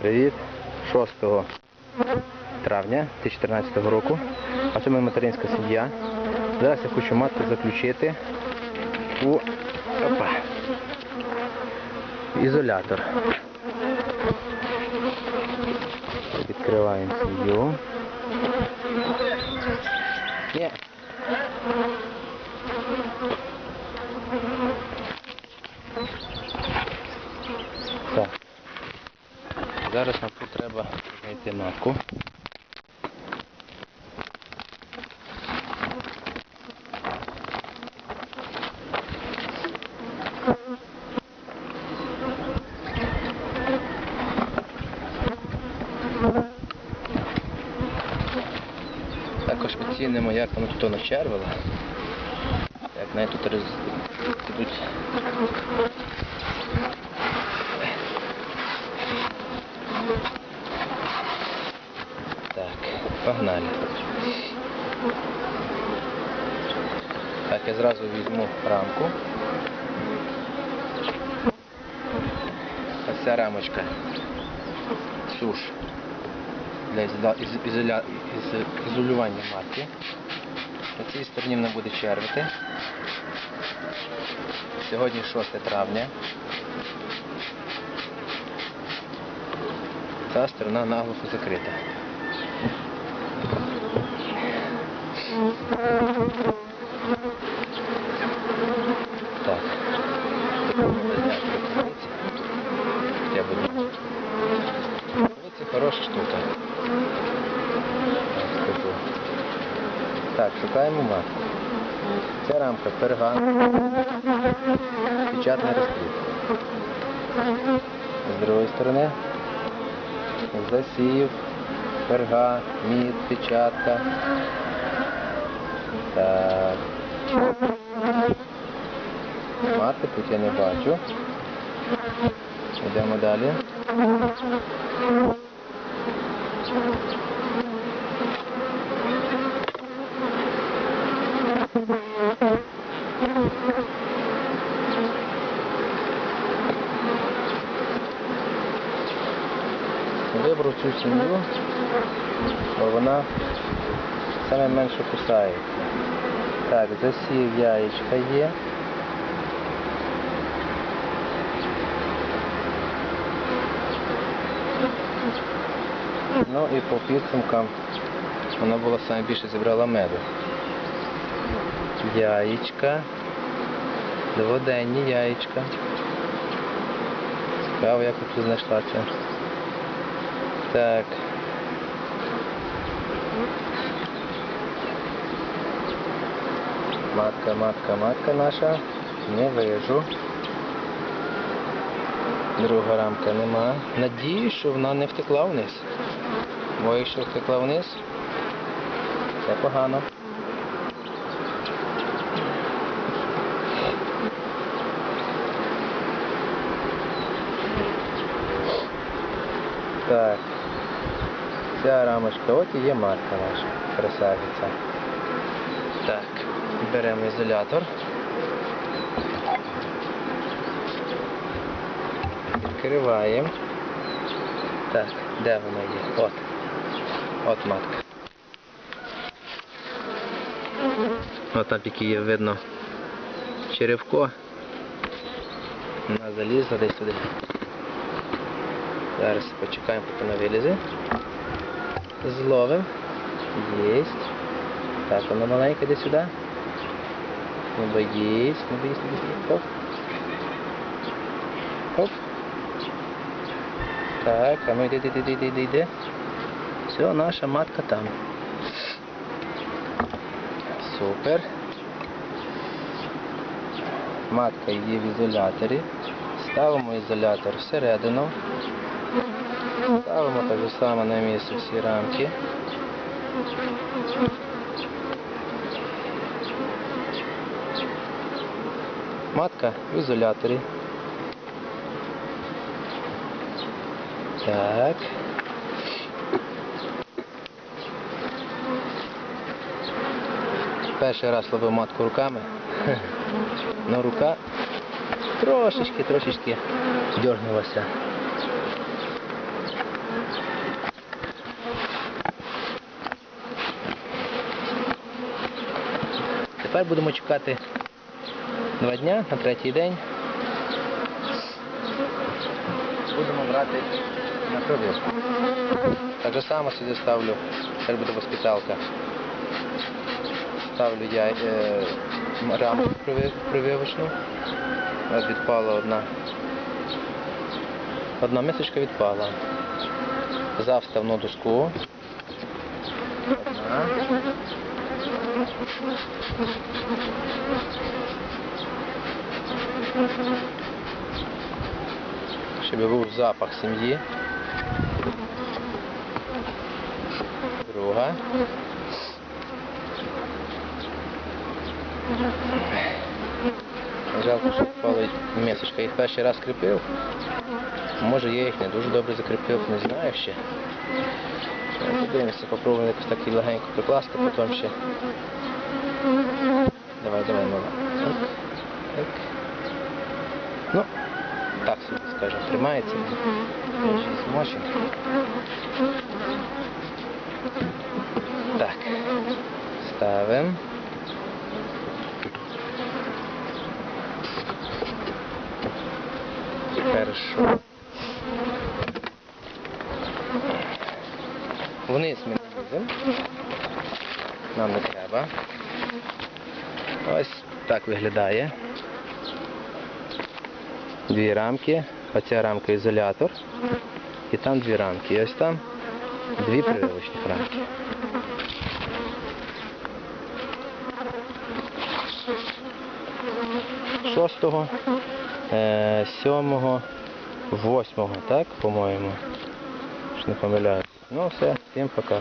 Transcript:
Привіт! 6 травня 2014 року. А це моя материнська сім'я. Зараз я хочу матку заключити у опа, ізолятор. Відкриваємо сім'ю. Ні. Так. Зараз нам тут треба знайти матку. Також оцінимо, як воно тут начервило. Як навіть тут роз... ідуть Так, погнали. Так, я зразу візьму рамку. Ось ця рамочка. Суш. Для ізолювання матки. На цій стороні вона буде червити. Сьогодні 6 травня. Ця сторона наглухо закрита. Так. Я буду. Це хороша штука. Так. Шукаємо матку. Ця рамка перган. Печатний розплід. З другої сторони засів, перга, мід, печатка. Так. Матки тут я не бачу. Йдемо далі. Вибрав цю сім'ю, бо вона саме менше кусається. Так, засів яєчка є. Ну і по підсумкам вона була саме більше зібрала меду. Яєчка. Дводенні яєчка. Цікаво, як тут знайшла це. Так. Матка, матка, матка наша. Не вижу. Друга рамка нема. Надіюсь, що вона не втекла вниз. Бо якщо втекла вниз, це погано. Так. Ця рамочка, от і є матка наша, красавиця. Так, беремо ізолятор. Відкриваємо. Так, де вона є? От. От матка. От там тільки видно черевко. Вона залізла десь туди. Зараз почекаємо, поки вона вилізе. Зловим. Єсть. Так, вона маленька йде сюди. Не боїсь, не боїсь, не боїсь. Хоп. Хоп. Так, а ну йди, йди, йди, йди, йди. Все, наша матка там. Супер. Матка є в ізоляторі. Ставимо ізолятор всередину. Ставимо так само на місце всі рамки. Матка в ізоляторі. Так. Перший раз ловив матку руками. Но рука трошечки-трошечки дергнулася. Тепер будемо чекати два дня на третій день. Будемо брати на провірку. Так же само сюди ставлю, тепер буде воспиталка. Ставлю я е, рамку прививочну. Ось відпала одна. Одна мисочка відпала. Взяв ставну доску. Одна. Щоб був запах сім'ї. Друга. Жалко, що впала місочка. Їх перший раз кріпив. Може я їх не дуже добре закріпив, не знаю ще. Подивимося, попробуємо якось так легенько прикласти, потім ще. Давай, давай, мала. Так. Так. Ну, так собі скажемо, тримається. Змочимо. Так. Ставимо. Хорошо. Вниз ми. Нам не треба. Ось так виглядає. Дві рамки. Оця рамка ізолятор. І там дві рамки. І ось там дві прививочних рамки. Шостого, е, сьомого, восьмого, так, по-моєму. Що не помиляюсь. Ну все, всім пока.